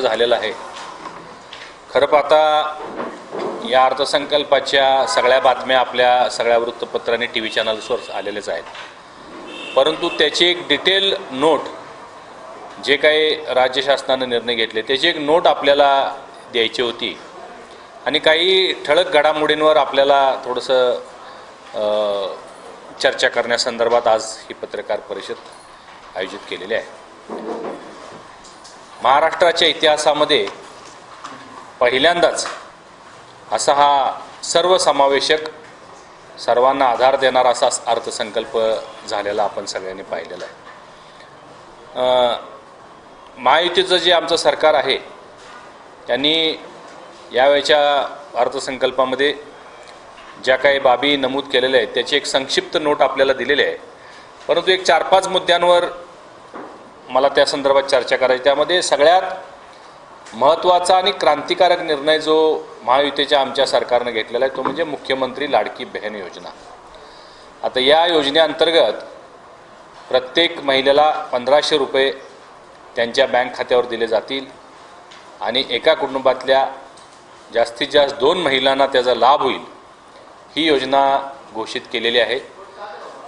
झालेलं आहे. खरं पाहता या अर्थसंकल्पाच्या सगळ्या बातम्या आपल्या सगळ्या वृत्तपत्रांनी टी व्ही चॅनल्सवर आलेलेच आहेत. परंतु त्याची एक डिटेल नोट जे काही राज्य शासनानं निर्णय घेतले त्याची एक नोट आपल्याला द्यायची होती. आणि काही ठळक घडामोडींवर आपल्याला थोडंसं चर्चा करण्यासंदर्भात आज ही पत्रकार परिषद आयोजित केलेली आहे. महाराष्ट्राच्या इतिहासामध्ये पहिल्यांदाच असा हा सर्वसमावेशक सर्वांना आधार देणारा असा अर्थसंकल्प झालेला आपण सगळ्यांनी पाहिलेला आहे. महायुतीचं जे आमचं सरकार आहे त्यांनी यावेळच्या अर्थसंकल्पामध्ये ज्या काही बाबी नमूद केलेल्या आहेत त्याची एक संक्षिप्त नोट आपल्याला दिलेली आहे. परंतु एक चार पाच मुद्द्यांवर मला त्या संदर्भात चर्चा करायची. त्यामध्ये सगळ्यात महत्त्वाचा आणि क्रांतिकारक निर्णय जो महायुतीच्या आमच्या सरकारनं घेतलेला आहे तो म्हणजे मुख्यमंत्री लाडकी बहन योजना. आता या योजनेअंतर्गत प्रत्येक महिलेला पंधराशे रुपये त्यांच्या बँक खात्यावर दिले जातील आणि एका कुटुंबातल्या जास्तीत जास्त दोन महिलांना त्याचा लाभ होईल ही योजना घोषित केलेली आहे.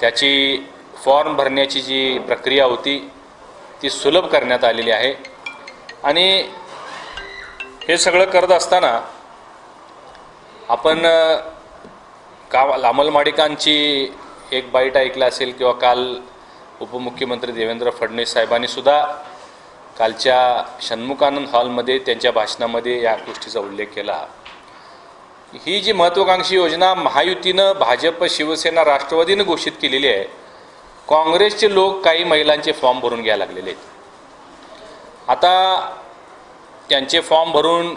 त्याची फॉर्म भरण्याची जी प्रक्रिया होती ती सुलभ करण्यात आलेली आहे. आणि हे सगळं करत असताना आपण अ, का अंमलमाडिकांची एक बाईट ऐकला असेल किंवा काल उपमुख्यमंत्री देवेंद्र फडणवीस साहेबांनीसुद्धा कालच्या षण्मुखानंद हॉलमध्ये त्यांच्या भाषणामध्ये या गोष्टीचा उल्लेख केला. ही जी महत्त्वाकांक्षी योजना महायुतीनं भाजप शिवसेना राष्ट्रवादीनं घोषित केलेली आहे काँग्रेसचे लोक काही महिलांचे फॉर्म भरून घ्यायला लागलेले आहेत. आता त्यांचे फॉर्म भरून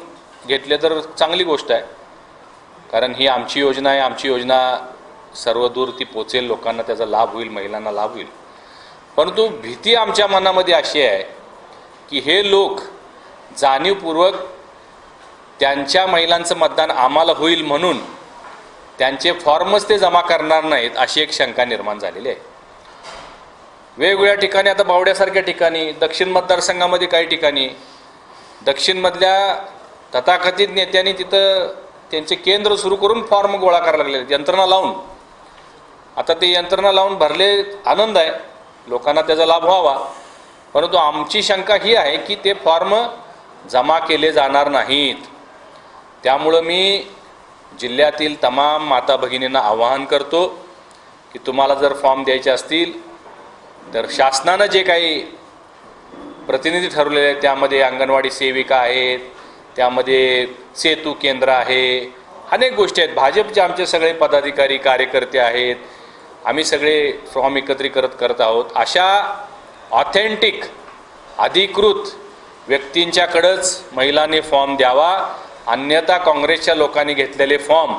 घेतले तर चांगली गोष्ट आहे. कारण ही आमची योजना आहे आमची योजना सर्वदूर ती पोचेल लोकांना त्याचा लाभ होईल महिलांना लाभ होईल. परंतु भीती आमच्या मनामध्ये अशी आहे की हे लोक जाणीवपूर्वक त्यांच्या महिलांचं मतदान आम्हाला होईल म्हणून त्यांचे फॉर्मच ते जमा करणार नाहीत अशी एक शंका निर्माण झालेली आहे. वेगवेगळ्या ठिकाणी आता बावड्यासारख्या ठिकाणी दक्षिण मतदारसंघामध्ये काही ठिकाणी. दक्षिणमधल्या तथाकथित नेत्यांनी तिथं त्यांचे केंद्र सुरू करून फॉर्म गोळा करायला लागले आहेत, यंत्रणा लावून. आता ते यंत्रणा लावून भरले आनंद आहे. लोकांना त्याचा लाभ व्हावा. परंतु आमची शंका ही आहे की ते फॉर्म जमा केले जाणार नाहीत. त्यामुळं मी जिल्ह्यातील तमाम माता भगिनींना आवाहन करतो की तुम्हाला जर फॉर्म द्यायचे असतील तर शासनानं जे काही प्रतिनिधी ठरवलेले आहेत त्यामध्ये अंगणवाडी सेविका आहेत त्यामध्ये सेतू केंद्र आहे अनेक गोष्टी आहेत. भाजपचे आमचे सगळे पदाधिकारी कार्यकर्ते आहेत. आम्ही सगळे फॉर्म एकत्रीकरत करत आहोत. अशा ऑथेंटिक अधिकृत व्यक्तींच्याकडंच महिलांनी फॉर्म द्यावा. अन्यथा काँग्रेसच्या लोकांनी घेतलेले फॉर्म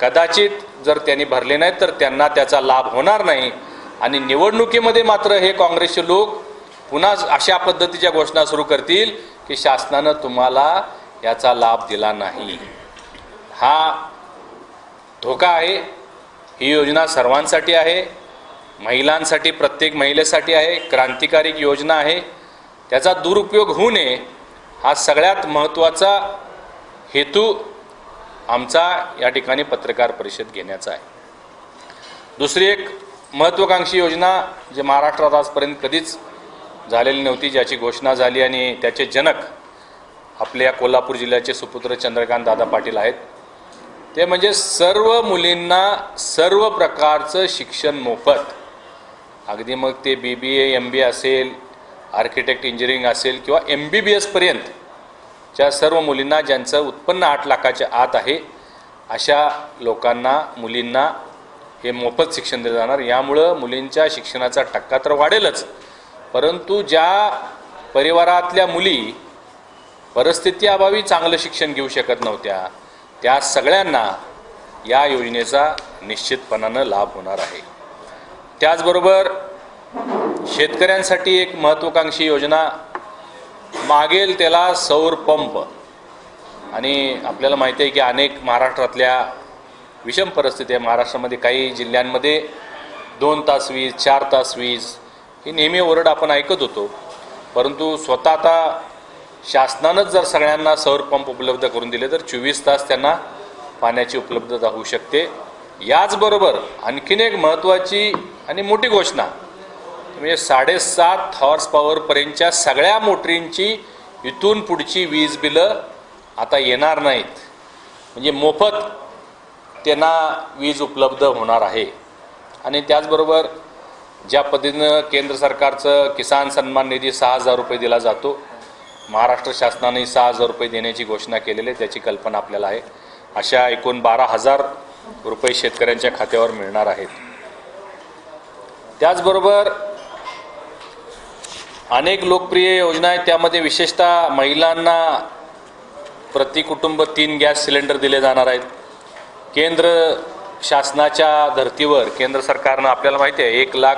कदाचित जर त्यांनी भरले नाहीत तर त्यांना त्याचा लाभ होणार नाही. आणि निवडणुकीमध्ये मात्र हे काँग्रेसचे लोक पुन्हा अशा पद्धतीच्या घोषणा सुरू करतील की शासनानं तुम्हाला याचा लाभ दिला नाही. हा धोका आहे. ही योजना सर्वांसाठी आहे. महिलांसाठी प्रत्येक महिलेसाठी आहे. क्रांतिकारी योजना आहे. त्याचा दुरुपयोग होऊ नये हा सगळ्यात महत्त्वाचा हेतू आमचा या ठिकाणी पत्रकार परिषद घेण्याचा आहे. दुसरी एक महत्त्वाकांक्षी योजना जे महाराष्ट्रात आजपर्यंत कधीच झालेली नव्हती ज्याची घोषणा झाली आणि त्याचे जनक आपल्या कोल्हापूर जिल्ह्याचे सुपुत्र चंद्रकांत दादा पाटील आहेत. ते म्हणजे सर्व मुलींना सर्व प्रकारचं शिक्षण मोफत. अगदी मग ते बी बी ए एम बी असेल आर्किटेक्ट इंजिनिअरिंग असेल किंवा एम बी बी एसपर्यंतच्या सर्व मुलींना ज्यांचं उत्पन्न आठ लाखाच्या आत आहे अशा लोकांना मुलींना हे मोफत शिक्षण दिलं जाणार. यामुळं मुलींच्या शिक्षणाचा टक्का तर वाढेलच. परंतु ज्या परिवारातल्या मुली परिस्थितीअभावी चांगलं शिक्षण घेऊ शकत नव्हत्या त्या सगळ्यांना या योजनेचा निश्चितपणानं लाभ होणार आहे. त्याचबरोबर शेतकऱ्यांसाठी एक महत्त्वाकांक्षी योजना मागेल त्याला सौर पंप. आणि आपल्याला माहिती आहे की अनेक महाराष्ट्रातल्या विषम परिस्थिती आहे. महाराष्ट्रामध्ये काही जिल्ह्यांमध्ये दोन तास वीज चार तास वीज ही नेहमी ओरड आपण ऐकत होतो. परंतु स्वतः आता शासनानंच जर सगळ्यांना सौर पंप उपलब्ध करून दिले तर चोवीस तास त्यांना पाण्याची उपलब्धता होऊ शकते. याचबरोबर आणखीन एक महत्त्वाची आणि मोठी घोषणा म्हणजे साडेसात हॉर्स पॉवरपर्यंतच्या सगळ्या मोटरींची इथून पुढची वीज बिलं आता येणार नाहीत. म्हणजे मोफत त्यांना वीज उपलब्ध होणार आहे. आणि त्याचबरोबर ज्या पद्धतीनं केंद्र सरकारचं किसान सन्मान निधी सहा हजार रुपये दिला जातो महाराष्ट्र शासनाने सहा हजार रुपये देण्याची घोषणा केलेली आहे त्याची कल्पना आपल्याला आहे. अशा एकूण बारा हजार रुपये शेतकऱ्यांच्या खात्यावर मिळणार आहेत. त्याचबरोबर अनेक लोकप्रिय योजना आहेत त्यामध्ये विशेषतः महिलांना प्रति कुटुंब तीन गॅस सिलेंडर दिले जाणार आहेत. केंद्र शासनाच्या धर्तीवर केंद्र सरकारनं आपल्याला माहिती आहे एक लाख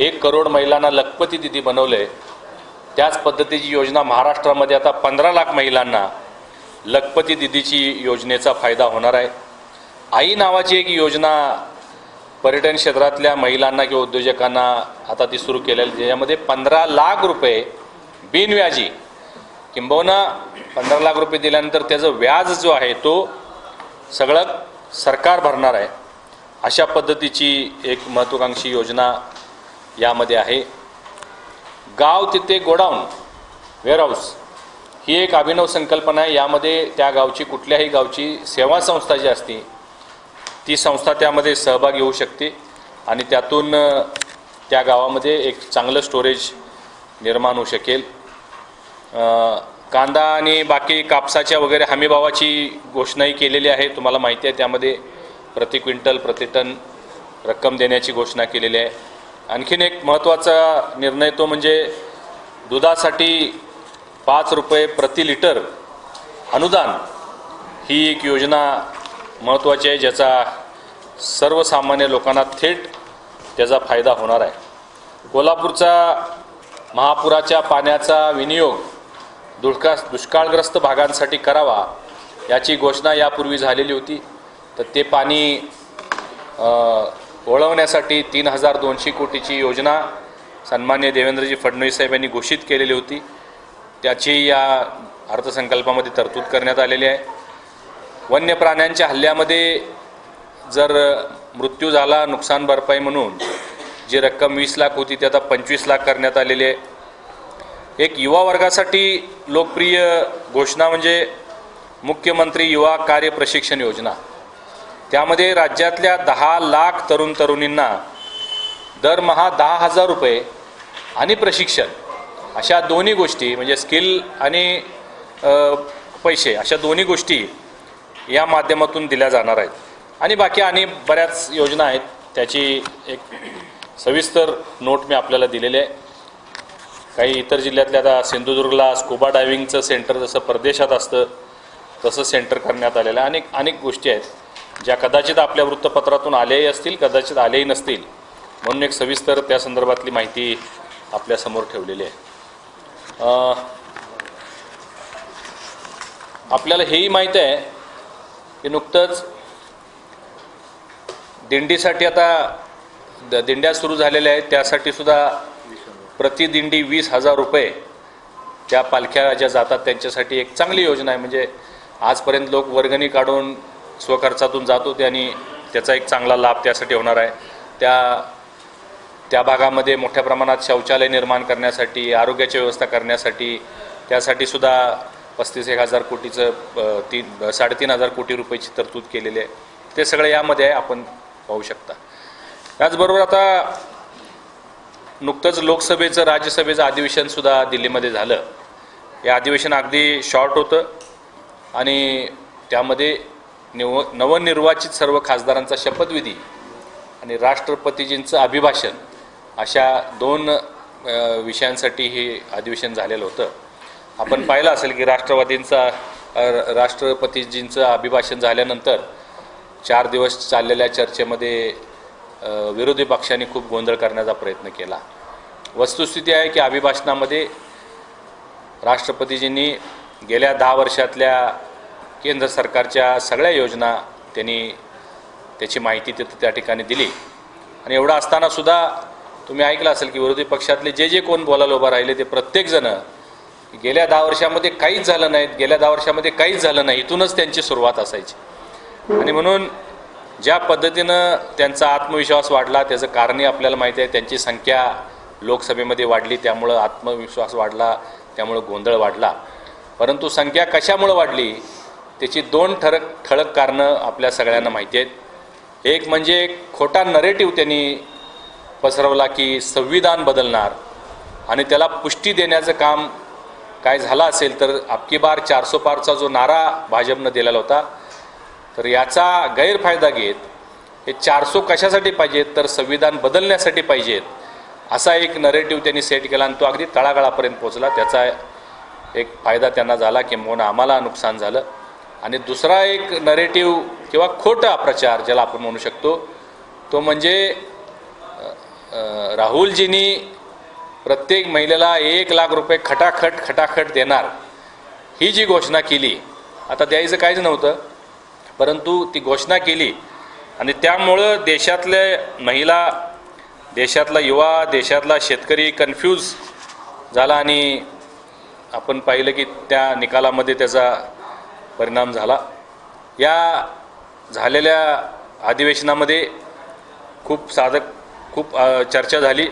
एक करोड महिलांना लखपती दिदी बनवलं. आहे त्याच पद्धतीची योजना महाराष्ट्रामध्ये आता पंधरा लाख महिलांना लखपती दिदीची योजनेचा फायदा होणार आहे. आई नावाची एक योजना पर्यटन क्षेत्रातल्या महिलांना किंवा उद्योजकांना आता ती सुरू केलेली ज्याच्यामध्ये पंधरा लाख रुपये बिनव्याजी किंबहुना पंधरा लाख रुपये दिल्यानंतर त्याचं व्याज जो आहे तो सगळं सरकार भरणार आहे. अशा पद्धतीची एक महत्त्वाकांक्षी योजना यामध्ये आहे. गाव तिथे गोडाऊन वेअरहाऊस ही एक अभिनव संकल्पना आहे. यामध्ये त्या गावची कुठल्याही गावची सेवा संस्था जी असते ती संस्था त्यामध्ये सहभागी होऊ शकते आणि त्यातून त्या गावामध्ये एक चांगलं स्टोरेज निर्माण होऊ शकेल. कांदा आणि बाकी कापसाच्या वगैरे हमीभावाची घोषणाही केलेली आहे. तुम्हाला माहिती आहे त्यामध्ये प्रति क्विंटल प्रति टन रक्कम देण्याची घोषणा केलेली आहे. आणखीन एक महत्त्वाचा निर्णय तो म्हणजे दुधासाठी पाच रुपये प्रति लिटर अनुदान ही एक योजना महत्त्वाची आहे ज्याचा सर्वसामान्य लोकांना थेट त्याचा फायदा होणार आहे. कोल्हापूरचा महापुराच्या पाण्याचा विनियोग दुष्का दुष्काळग्रस्त भागांसाठी करावा याची घोषणा यापूर्वी झालेली होती. तर ते पाणी ओळवण्यासाठी वळवण्यासाठी तीन हजार दोनशे कोटीची योजना सन्मान्य देवेंद्रजी फडणवीस साहेब यांनी घोषित केलेली होती. त्याची या अर्थसंकल्पामध्ये तरतूद करण्यात आलेली आहे. वन्य प्राण्यांच्या हल्ल्यामध्ये जर मृत्यू झाला नुकसान भरपाई म्हणून जी रक्कम वीस लाख होती ती आता पंचवीस लाख करण्यात आलेली आहे. एक युवा वर्गासाठी लोकप्रिय घोषणा म्हणजे मुख्यमंत्री युवा कार्य प्रशिक्षण योजना. त्यामध्ये राज्यातल्या दहा लाख तरुण तरुणींना दरमहा दहा हजार रुपये आणि प्रशिक्षण अशा दोन्ही गोष्टी म्हणजे स्किल आणि पैसे अशा दोन्ही गोष्टी या माध्यमातून दिल्या जाणार आहेत. आणि बाकी आणि बऱ्याच योजना आहेत. त्याची एक सविस्तर नोट मी आपल्याला दिलेली आहे. काही इतर जिल्ह्यातल्या आता सिंधुदुर्गला स्कुबा डायव्हिंगचं सेंटर जसं परदेशात असतं तसं सेंटर करण्यात आलेलं आहे. अनेक अनेक गोष्टी आहेत ज्या कदाचित आपल्या वृत्तपत्रातून आल्याही असतील कदाचित आल्याही नसतील. म्हणून एक सविस्तर त्या संदर्भातली माहिती आपल्यासमोर ठेवलेली आहे. आपल्याला हेही माहीत आहे की नुकतंच दिंडीसाठी आता द- दिंड्या सुरू झालेल्या आहेत त्यासाठी सुद्धा प्रतिदिंडी वीस हजार रुपये त्या पालख्या ज्या जातात त्यांच्यासाठी एक चांगली योजना आहे. म्हणजे आजपर्यंत लोक वर्गणी काढून स्वखर्चातून जात होते आणि त्याचा एक चांगला लाभ त्यासाठी होणार आहे. त्या त्या भागामध्ये मोठ्या प्रमाणात शौचालय निर्माण करण्यासाठी आरोग्याची व्यवस्था करण्यासाठी त्यासाठी सुद्धा पस्तीस एक हजार कोटीचं तीन साडेतीन हजार कोटी रुपयाची तरतूद केलेली आहे. ते सगळं यामध्ये आपण पाहू शकता. त्याचबरोबर आता नुकतंच लोकसभेचं राज्यसभेचं अधिवेशनसुद्धा दिल्लीमध्ये झालं. हे अधिवेशन अगदी शॉर्ट होतं आणि त्यामध्ये निव नवनिर्वाचित सर्व खासदारांचा शपथविधी आणि राष्ट्रपतीजींचं अभिभाषण अशा दोन विषयांसाठी हे अधिवेशन झालेलं होतं. आपण पाहिलं असेल की राष्ट्रवादींचा राष्ट्रपतीजींचं अभिभाषण झाल्यानंतर चार दिवस चाललेल्या चर्चेमध्ये विरोधी पक्षांनी खूप गोंधळ करण्याचा प्रयत्न केला. वस्तुस्थिती आहे की अभिभाषणामध्ये राष्ट्रपतीजींनी गेल्या दहा वर्षातल्या केंद्र सरकारच्या सगळ्या योजना त्यांनी त्याची माहिती तिथं त्या ठिकाणी दिली. आणि एवढं असताना सुद्धा तुम्ही ऐकलं असेल की विरोधी पक्षातले जे जे कोण बोलायला उभं राहिले ते प्रत्येकजणं गेल्या दहा वर्षामध्ये काहीच झालं नाहीत गेल्या दहा वर्षामध्ये काहीच झालं नाही इथूनच त्यांची सुरुवात असायची. आणि म्हणून ज्या पद्धतीनं त्यांचा आत्मविश्वास वाढला त्याचं कारणही आपल्याला माहिती आहे त्यांची संख्या लोकसभेमध्ये वाढली त्यामुळं आत्मविश्वास वाढला त्यामुळं गोंधळ वाढला. परंतु संख्या कशामुळं वाढली त्याची दोन ठरक ठळक कारणं आपल्या सगळ्यांना माहिती आहेत. एक म्हणजे एक खोटा नरेटिव्ह त्यांनी पसरवला की संविधान बदलणार आणि त्याला पुष्टी देण्याचं काम काय झालं असेल तर अबकी बार चारसो पारचा जो नारा भाजपनं दिलेला होता तर याचा गैरफायदा घेत हे चारसो कशासाठी पाहिजेत? तर संविधान बदलण्यासाठी पाहिजेत. असा एक नरेटिव्ह त्यांनी सेट केला आणि तो अगदी तळागाळापर्यंत पोचला त्याचा एक फायदा त्यांना झाला किंबहुना आम्हाला नुकसान झालं. आणि दुसरा एक नरेटिव्ह किंवा खोटा प्रचार ज्याला आपण म्हणू शकतो तो म्हणजे राहुलजींनी प्रत्येक महिलेला एक लाख रुपये खटाखट खटाखट देणार. ही जी घोषणा केली आता द्यायचं काहीच नव्हतं. परंतु ती घोषणा केली. आणि त्यामुळं देशातले महिला देशातला युवा देशातला शेतकरी कन्फ्यूज झाला आणि आपण पाहिलं की त्या निकालामध्ये त्याचा परिणाम झाला. या झालेल्या अधिवेशनामध्ये खूप साधक खूप चर्चा झाली.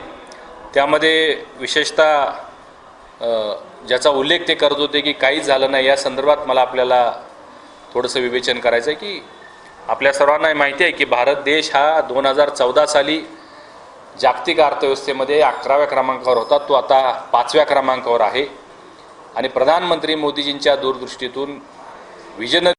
त्यामध्ये विशेषतः ज्याचा उल्लेख ते करत होते की काहीच झालं नाही. या संदर्भात मला आपल्याला थोडंसं विवेचन करायचं आहे की आपल्या सर्वांना माहिती आहे की भारत देश हा दोन हजार चौदा साली जागतिक अर्थव्यवस्थेमध्ये अकराव्या क्रमांकावर होता. तो आता पाचव्या क्रमांकावर आहे. आणि प्रधानमंत्री मोदीजींच्या दूरदृष्टीतून विजन